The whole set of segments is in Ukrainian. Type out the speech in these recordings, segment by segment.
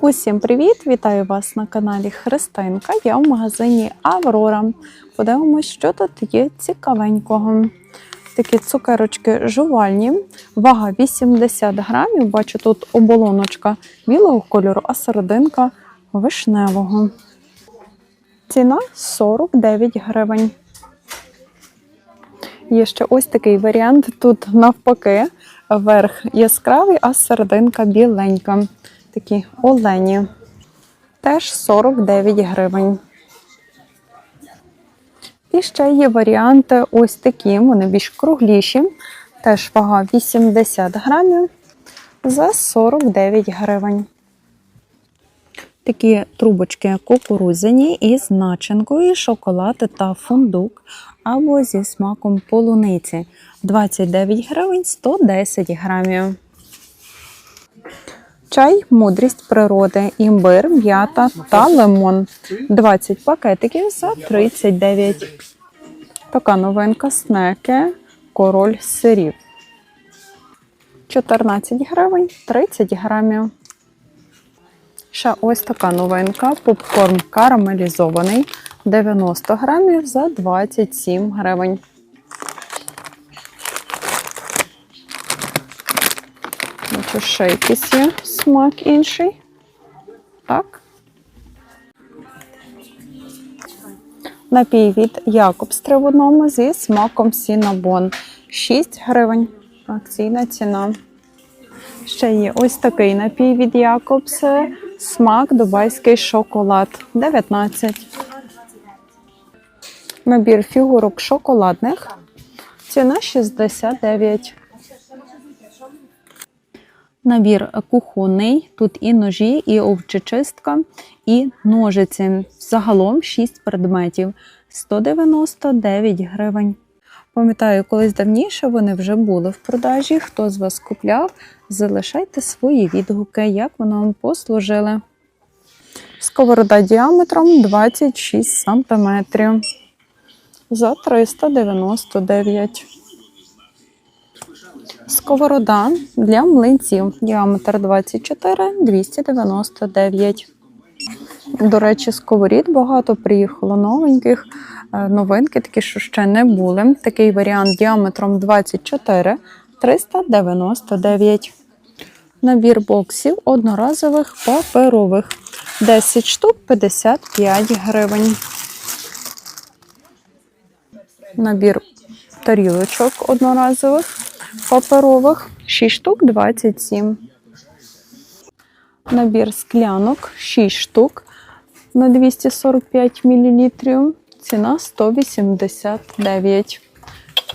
Усім привіт! Вітаю вас на каналі Христинка. Я в магазині Аврора. Подивимось, що тут є цікавенького. Такі цукерочки жувальні, вага 80 грамів. Бачу, тут оболоночка білого кольору, а серединка вишневого. Ціна 49 гривень. Є ще ось такий варіант. Тут навпаки, верх яскравий, а серединка біленька. Такі олені. Теж 49 гривень. І ще є варіанти ось такі, вони більш кругліші. Теж вага 80 грамів за 49 гривень. Такі трубочки кукурудзяні із начинкою, шоколад та фундук або зі смаком полуниці. 29 гривень 110 грамів. Чай, мудрість природи, імбир, м'ята та лимон. 20 пакетиків за 39. Така новинка снеки, король сирів. 14 гривень 30 грамів. Ще ось така новинка. Попкорн карамелізований 90 грамів за 27 гривень. Ще якийсь є смак інший. Так. Напій від Якобс 3 в зі смаком Сінабон. 6 гривень. Акційна ціна. Ще є ось такий напій від Якобс. Смак дубайський шоколад 19. Набір фігурок шоколадних. Ціна 69. Набір кухонний. Тут і ножі, і овчечистка, і ножиці. Загалом 6 предметів. 199 гривень. Пам'ятаю, колись давніше вони вже були в продажі. Хто з вас купляв, залишайте свої відгуки, як вони вам послужили. Сковорода діаметром 26 см. За 399. Сковорода для млинців. Діаметр 24 299. До речі, сковорід багато приїхало новеньких. Е, Новинки такі, що ще не були. Такий варіант діаметром 24 399. Набір боксів одноразових паперових. 10 штук 55 гривень. Набір тарілочок одноразових паперових 6 штук 27. Набір склянок 6 штук на 245 мл. Ціна 189.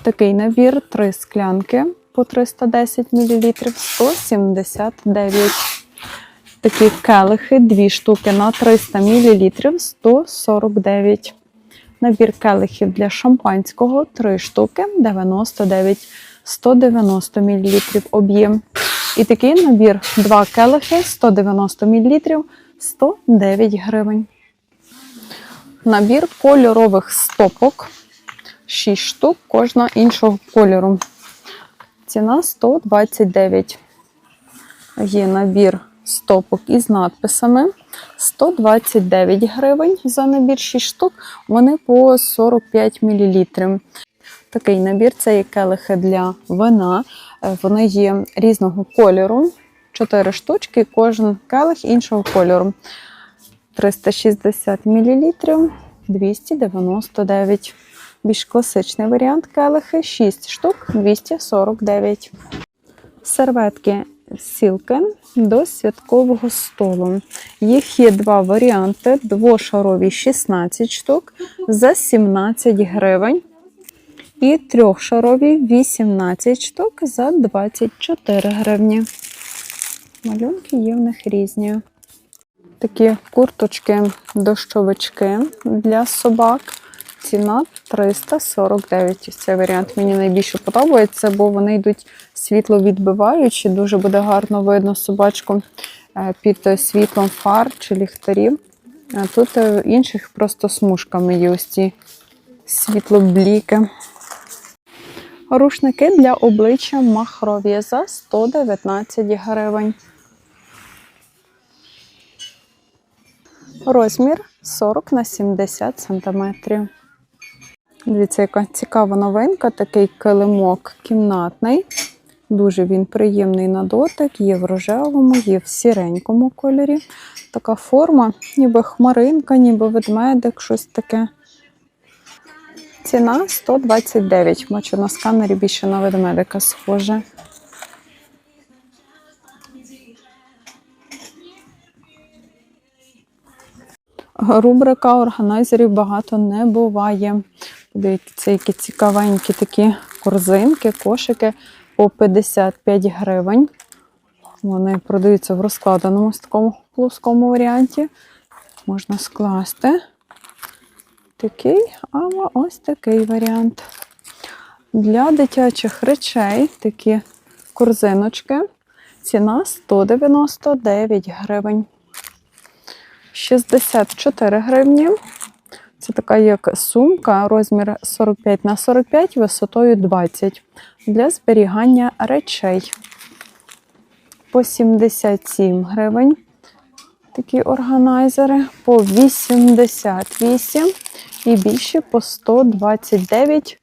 Такий набір 3 склянки по 310 мл 179. Такі келихи 2 штуки на 300 мл 149. Набір келихів для шампанського 3 штуки 99 190 мл об'єм. І такий набір 2 келихи 190 мл 109 гривень. Набір кольорових стопок 6 штук кожна іншого кольору. Ціна 129. Є набір стопок із надписами 129 гривень за набір 6 штук. Вони по 45 мл. Такий набір це є келихи для вина. Е, Вони є різного кольору. 4 штучки, кожен келих іншого кольору. 360 мл 299. Більш класичний варіант келихи 6 штук 249. Серветки Сілкен до святкового столу. Їх є два варіанти: двошарові 16 штук за 17 гривень. І трьохшарові 18 штук за 24 гривні. Малюнки є в них різні. Такі курточки, дощовички для собак. Ціна 349. Цей варіант мені найбільше подобається, бо вони йдуть світловідбиваючі. Дуже буде гарно видно собачку е, під світлом фар чи ліхтарів. А тут е, інших просто смужками є ось ці світлобліки. Рушники для обличчя махрові за 119 гривень. Розмір 40 на 70 сантиметрів. Дивіться, яка цікава новинка, такий килимок кімнатний. Дуже він приємний на дотик, є в рожевому, є в сіренькому кольорі. Така форма, ніби хмаринка, ніби ведмедик, щось таке. Ціна 129. Бачу, на сканері більше на ведмедика схоже. Рубрика органайзерів багато не буває. Дивіться, які цікавенькі такі корзинки, кошики по 55 гривень. Вони продаються в розкладеному такому плоскому варіанті. Можна скласти такий, або ось такий варіант. Для дитячих речей такі корзиночки. Ціна 199 гривень. 64 гривні. Це така як сумка, розмір 45 на 45, висотою 20 для зберігання речей. По 77 гривень. Такі органайзери по 88 і більші по 129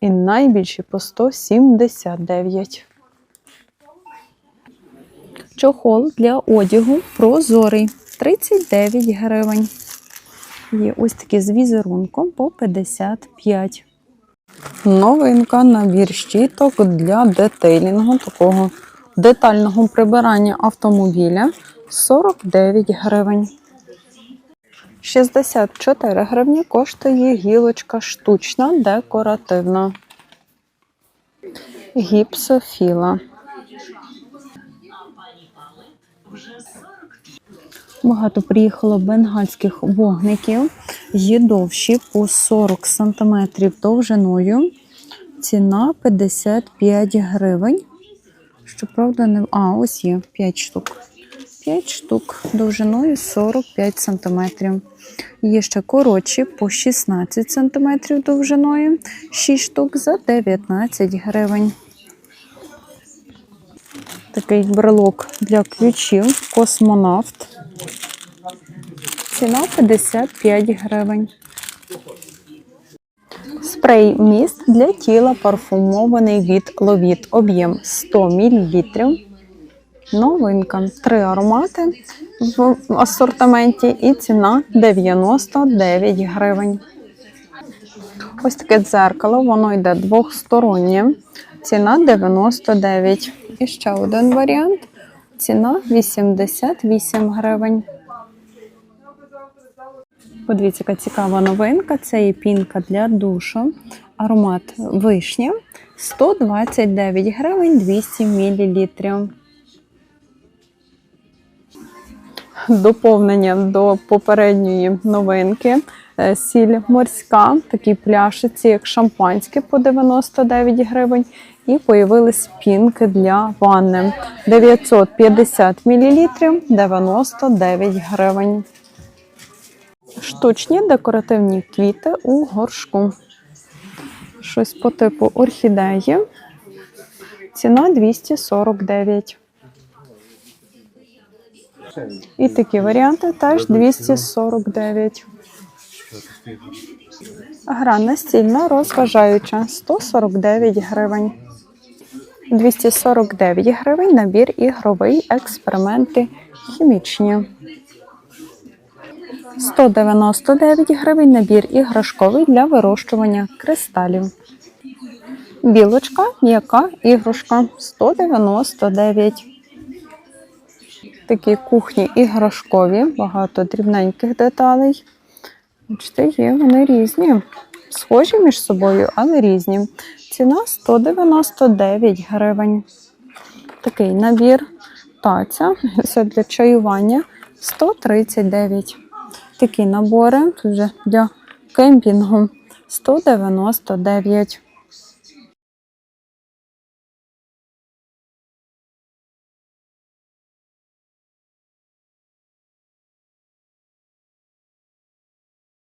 і найбільші по 179. Чохол для одягу прозорий 39 гривень. Є ось такі з візерунком по 55. Новинка набір щіток для детейлінгу, такого детального прибирання автомобіля 49 гривень. 64 гривні коштує гілочка штучна, декоративна. Гіпсофіла. Багато приїхало бенгальських вогників. Є довші по 40 см довжиною. Ціна 55 гривень. Щоправда, не. А, ось є 5 штук. 5 штук довжиною 45 см. Є ще коротші по 16 см довжиною. 6 штук за 19 гривень. Такий брелок для ключів. Космонавт. Ціна 55 гривень. Спрей міст для тіла парфумований від Ловіт. Об'єм 100 мл. Новинка. Три аромати в асортименті і ціна 99 гривень. Ось таке дзеркало, воно йде двохстороннє. Ціна 99. І ще один варіант. Ціна 88 гривень. Подивіться, яка цікава новинка. Це є пінка для душу. Аромат вишня 129 гривень 200 мл. Доповнення до попередньої новинки. Е, Сіль морська, такі пляшиці, як шампанське по 99 гривень. І появились пінки для ванни 950 мл 99 гривень. Штучні декоративні квіти у горшку. Щось по типу орхідеї. Ціна 249. І такі варіанти теж 249. Гра настільна розважаюча 149 гривень. 249 гривень набір ігровий експерименти хімічні. 199 гривень набір іграшковий для вирощування кристалів. Білочка, м'яка іграшка 199. Такі кухні іграшкові, багато дрібненьких деталей. Бачите, є вони різні. Схожі між собою, але різні. Ціна 199 гривень. Такий набір таця. Це для чаювання 139. Такі набори тут вже для кемпінгу 199.